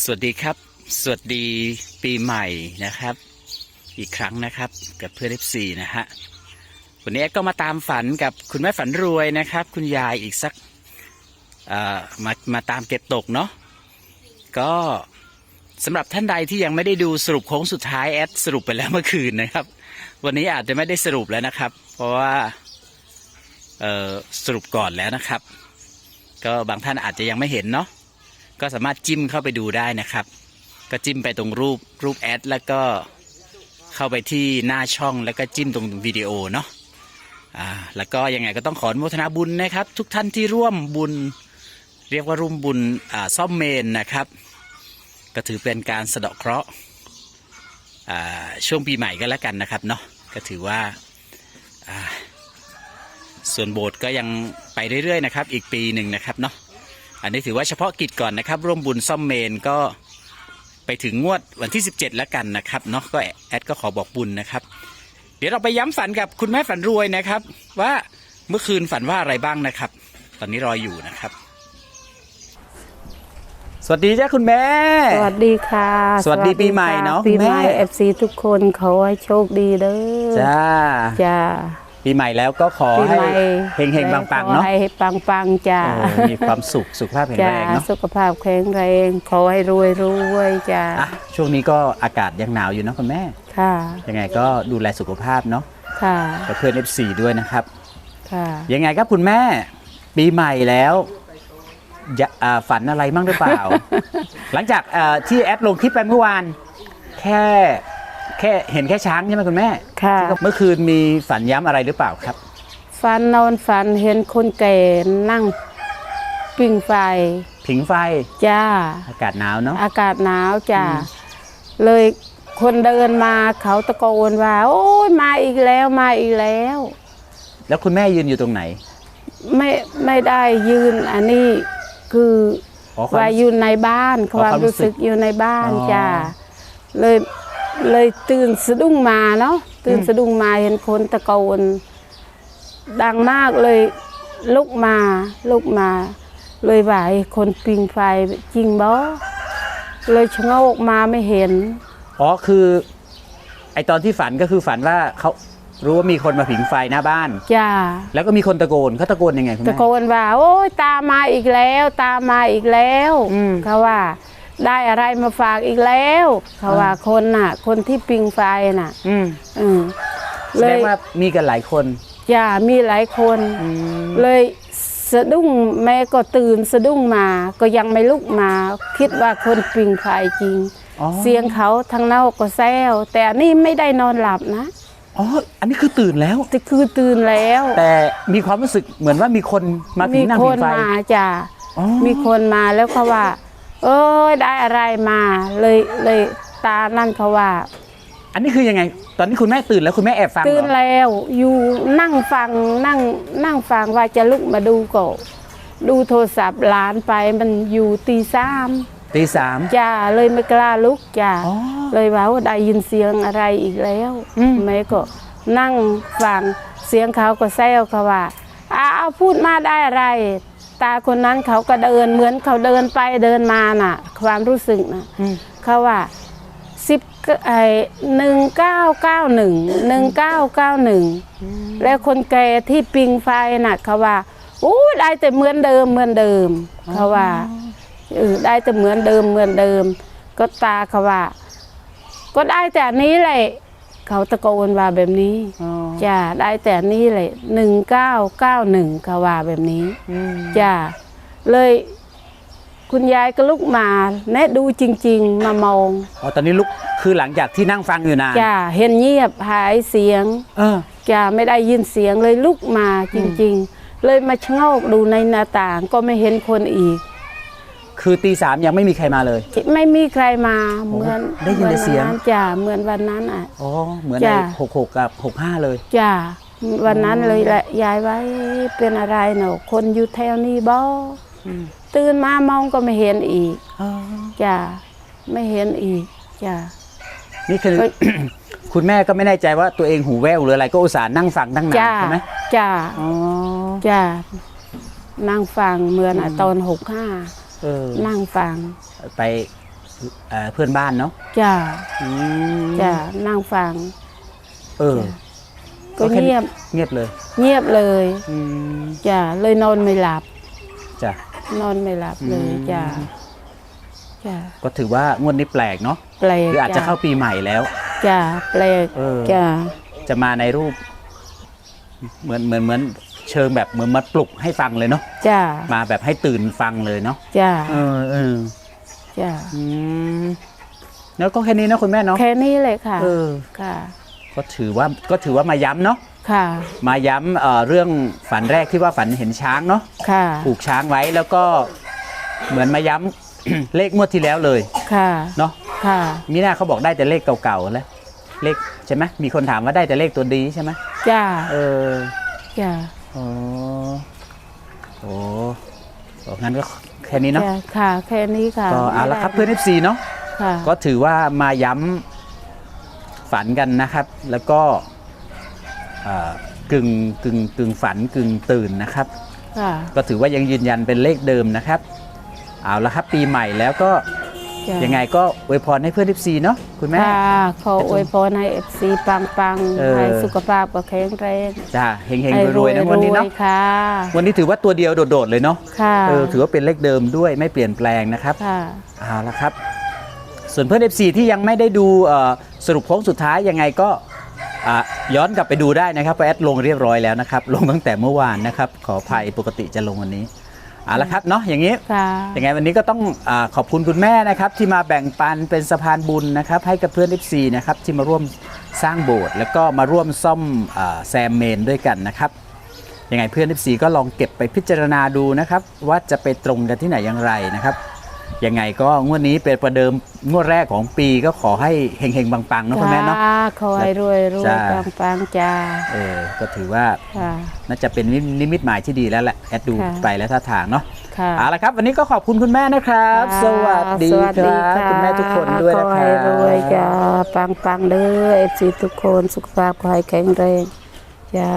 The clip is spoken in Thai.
สวัสดีครับ สวัสดีปีใหม่นะครับ อีกครั้งนะครับกับเพื่อนเอฟซีนะฮะวันนี้ก็มาตามฝันกับคุณแม่ฝันรวยนะครับ คุณยายอีกสักมามาตามเก็บตกเนาะก็สำหรับท่านใดที่ยังไม่ได้ดูสรุปโค้งสุดท้ายแอดสรุปไปแล้วเมื่อคืนนะครับ วันนี้อาจจะไม่ได้สรุปแล้วนะครับ เพราะว่าสรุปก่อนแล้วนะครับ ก็บางท่านอาจจะยังไม่เห็นเนาะ ก็สามารถจิ้มเข้าไปดูได้นะครับ ก็จิ้มไปตรงรูปรูปแอดแล้วก็เข้าไปที่หน้าช่องแล้วก็จิ้มตรงวิดีโอเนาะอ่าแล้วก็ยังไงก็ต้องขออนุโมทนาบุญนะครับ ทุกท่านที่ร่วมบุญ เรียกว่าร่วมบุญอ่าซ่อมเมนนะครับ ก็ถือเป็นการสะเดาะเคราะห์อ่าช่วงปีใหม่ก็แล้วกันนะครับเนาะก็ถือว่าอ่าส่วนโบสถ์ก็ยังไปเรื่อยๆนะครับ อีกปีหนึ่งนะครับเนาะ อันนี้ถือว่าเฉพาะกิจก่อนนะครับ ร่วมบุญซ่อมเมนก็ไปถึงงวดวันที่ 17 แล้วกันนะครับเนาะก็แอดก็ขอบอกบุญนะครับ เดี๋ยวเราไปย้ำฝันกับคุณแม่ฝันรวยนะครับ ว่าเมื่อคืนฝันว่าอะไรบ้างนะครับ ตอนนี้รออยู่นะครับ สวัสดีจ้าคุณแม่ สวัสดีค่ะสวัสดีปีใหม่ค่ะเนาะปีคุณแม่ใหม่ เอฟซีทุกคนขอให้โชคดีเด้อจ้า จ้า ปีใหม่แล้วก็ขอปีให้ใหม่เฮงเฮงๆปังๆเนาะขอให้ปังปังๆจ้าเออมีความสุขสุขภาพแข็งจ้าแรงเนาะสุขภาพแข็งแรงขอให้รวยรวยจ้าอะช่วงนี้ก็อากาศยังหนาวอยู่เนาะคุณแม่ค่ะยังไงก็ดูแลสุขภาพเนาะค่ะกับเพื่อน F4 ด้วยนะครับค่ะยังไงครับคุณแม่ ปีใหม่แล้วอย่าอ่าฝันอะไรบ้างหรือเปล่า หลังจากเอ่อที่แอดลงคลิปไปเมื่อวาน แค่ แค่เห็นแค่ช้างใช่ไหมคุณแม่ค่ะ เมื่อคืนมีฝันย้ำอะไรหรือเปล่าครับ ฝันนอนฝันเห็นคนแก่นั่งปิ้งไฟผิงไฟจ้า อากาศหนาวเนาะ อากาศหนาวจ้าเลยคนเดินมาเขาตะโกนว่า โอ้ยมาอีกแล้วมาอีกแล้ว แล้วคุณแม่ยืนอยู่ตรงไหนไม่ไม่ได้ยืนอันนี้คืออ๋อความว่าอยู่ในบ้านอ๋อความความรู้รู้สึสึกกอยู่ในบ้านอ๋อ จ้าเลย เลยตื่นสะดุ้งมาเนาะตื่นสะดุ้งมาเห็นคนตะโกนดังมากเลยลุกมาลุกมา เลยว่าไอ้คนปิงไฟจริงบ่เลยชะโงกมาไม่เห็น อ๋อคือ ไอตอนที่ฝันก็คือฝันว่าเขารู้ว่ามีคนมาผิงไฟหน้าบ้าน จ้า แล้วก็มีคนตะโกนเขาตะโกนยังไงคุณตะแม่โกนว่า โอ้ยตามมาอีกแล้ว ตามมาอีกแล้วอืมเขาว่า ได้อะไรมาฝากอีกแล้วเขาว่าคนน่ะ คนที่ปิงไฟน่ะ อืมอืมแสดงว่ามีกันหลายคน จ้ามีหลายคน เลยสะดุ้งแม่ก็ตื่นสะดุ้งมา ก็ยังไม่ลุกมา คิดว่าคนปิงไฟจริง อ๋อ เสียงเขาทางนอกก็แซวแต่อันนี่ไม่ได้นอนหลับนะอ๋อ อันนี้คือตื่นแล้ว แต่คือตื่นแล้วแต่มีความรู้สึกเหมือนว่ามีคนมาผิมีงนั่งคผินงไฟมาจ้า อ๋อมีคนมาแล้วเขาว่า เอ้ยได้อะไรมาเลยเลยตานั่นเขาว่า อันนี้คือยังไง ตอนนี้คุณแม่ตื่นแล้วคุณแม่แอบฟังเหรตื่นอแล้วอยู่นั่งฟังนั่งนั่งฟังว่าจะลุกมาดูก็ดูโทรศัพท์หลานไปมันอยู่ตีสามตีสาม จ้าเลยไม่กล้าลุกจ้าอ๋อเลยว่าว่าได้ยินเสียงอะไรอีกแล้วอืม แม่ก็นั่งฟังเสียงเขาก็แซวเขาว่าอ้าวพูดมาได้อะไร ตาคนนั้นเขาก็เดินเหมือนเขาเดินไปเดินมาน่ะ ความรู้สึกน่ะอืมเขาว่าสิบไอหนึ่งเก้าเก้าหนึ่งหนึ่งเก้าเก้าหนึ่งแล้วคนแก่ที่ปิงไฟน่ะเขาว่าโอ้ได้แต่เหมือนเดิมเหมือนเดิมเขาว่าเออได้แต่เหมือนเดิมเหมือนเดิม ก็ตาเขาว่า ก็ได้แต่อันนี้แหละ เขาตะโกนว่าแบบนี้อ๋อจ้าได้แต่อันนี้เลยหนึ่งเก้าเก้าหนึ่งเขาว่าแบบนี้อืมจ้าเลยคุณยายก็ลุกมาแนะดูจริง ๆ มามองอ๋อตอนนี้ลุกคือหลังจากที่นั่งฟังอยู่นานจ้าเห็นเงียบหายเสียงเออจ้าไม่ได้ยินเสียงเลยลุกมาจริง ๆ เลยมาชะโงกดูในหน้าต่างก็ไม่เห็นคนอีก คือตีสามยังไม่มีใครมาเลย ไม่มีใครมาเหมือนได้ยินแต่เสียง หมือนวันนั้นจ้าเหมือนวันนั้นอะ อ๋อเหมือนในจ้ะ หกหกกับหกห้าเลย จ้าวันนั้นเลยแหละยายไว้เป็นอะไรเนาะคนอยู่แถวนี้บ่ตื่นมามองก็ไม่เห็นอีกอ๋อจ้าไม่เห็นอีกจ้า นี่คือเฮ้ย คุณแม่ก็ไม่แน่ใจว่าตัวเองหูแว่วหรืออะไรก็อุตส่าห์นั่งฟังตั้งนานจ้าใช่ไหมจ้าอ๋อ จ้านั่งฟังเหมือนอะตอนหกห้า เออนั่งฟังไปเอ่อเพื่อนบ้านเนาะจ้าอืมจ้านั่งฟัง เออ ก็ก็แค่นี้ เงียบเงียบเลยเงียบเลยอืมจ้าเลยนอนไม่หลับ จ้ะ นอนไม่หลับเลยอืม จ้าจ้าก็ถือว่างวดนี้แปลกเนาะแปลกหรืออาจจะเข้าปีใหม่แล้ว จ้าแปลกเออ จ้าจะมาในรูป เหมือนเหมือนเหมือน เชิงแบบเหมือนมาปลุกให้ฟังเลยเนาะจ้ามาแบบให้ตื่นฟังเลยเนาะจ้าเออเออจ้าอืมแล้วก็แค่นี้นะคุณแม่เนาะแค่นี้เลยค่ะเออค่ะ ก็ถือว่าก็ถือว่ามาย้ำเนาะค่ะ มาย้ำเอ่อเรื่องฝันแรกที่ว่าฝันเห็นช้างเนาะค่ะผูกช้างไว้แล้วก็เหมือนมาย้ำ เลขงวดที่แล้วเลยค่ะเนาะค่ะมีหน้าเขาบอกได้แต่เลขเก่าๆแล้วเลขใช่ไหมมีคนถามว่าได้แต่เลขตัวดีใช่ไหมจ้าเออจ้า อ๋อโอ้โอ้งั้นก็แค่นี้เนาะจ้าค่ะ แค่นี้ค่ะก็เอาละครับเพื่อน FC เนาะค่ะก็ถือว่ามาย้ำฝันกันนะครับ แล้วก็เอ่อกึ่งกึ่งกึ่งฝันกึ่งตื่นนะครับค่ะก็ถือว่ายังยืนยันเป็นเลขเดิมนะครับ เอาละครับปีใหม่แล้วก็จ้ะ ยังไงก็อวยพรให้เพื่อน FC เนาะคุณแม่ค่ะขออวยพรให้เอฟซีปังปังๆเออให้สุขภาพก็แข็งแรงจ้าเฮงให้ๆรวยๆนะวันนี้เนาะรวยๆค่ะวันนี้ถือว่าตัวเดียวโดดๆเลยเนาะค่ะเออถือว่าเป็นเลขเดิมด้วยไม่เปลี่ยนแปลงนะครับค่ะเอาละครับ ส่วนเพื่อน FC ที่ยังไม่ได้ดูเอ่อสรุปโค้งสุดท้ายยังไงก็อะย้อนกลับไปดูได้นะครับเพราะแอดลงเรียบร้อยแล้วนะครับ ลงตั้งแต่เมื่อวานนะครับ ขออภัยปกติจะลงวันนี้ เอาละครับเนาะอย่างนี้ค่ะยังไงวันนี้ก็ต้องอาขอบคุณคุณแม่นะครับ ที่มาแบ่งปันเป็นสะพานบุญนะครับ ให้กับเพื่อน FC นะครับที่มาร่วมสร้างโบสถ์แล้วก็มาร่วมซ่อมอาแซมเมนด้วยกันนะครับยังไงเพื่อน FC ก็ลองเก็บไปพิจารณาดูนะครับ ว่าจะไปตรงกันที่ไหนอย่างไรนะครับ ยังไงก็งวดนี้เป็นประเดิมงวดแรกของปีก็ขอให้เฮงๆปังๆนะคุณแม่เนาะค่ะขอให้รวยรวยจ้าปังปังๆจ้าเออก็ถือว่าค่ะน่าจะเป็นนิมิตหมายที่ดีแล้วแหละแอดดูค่ะไปแล้วท่าทางเนาะค่ะเอาละครับวันนี้ก็ขอบคุณคุณแม่นะครับค่ะสวัสดีสวัสคดีรับค่ะคุณแม่ทุกคนด้วยนะคขอรัให้รวยบจ้าปังปังๆเด้อเอฟซีทุกคนสุขภาพขอให้แข็งแรงจ้า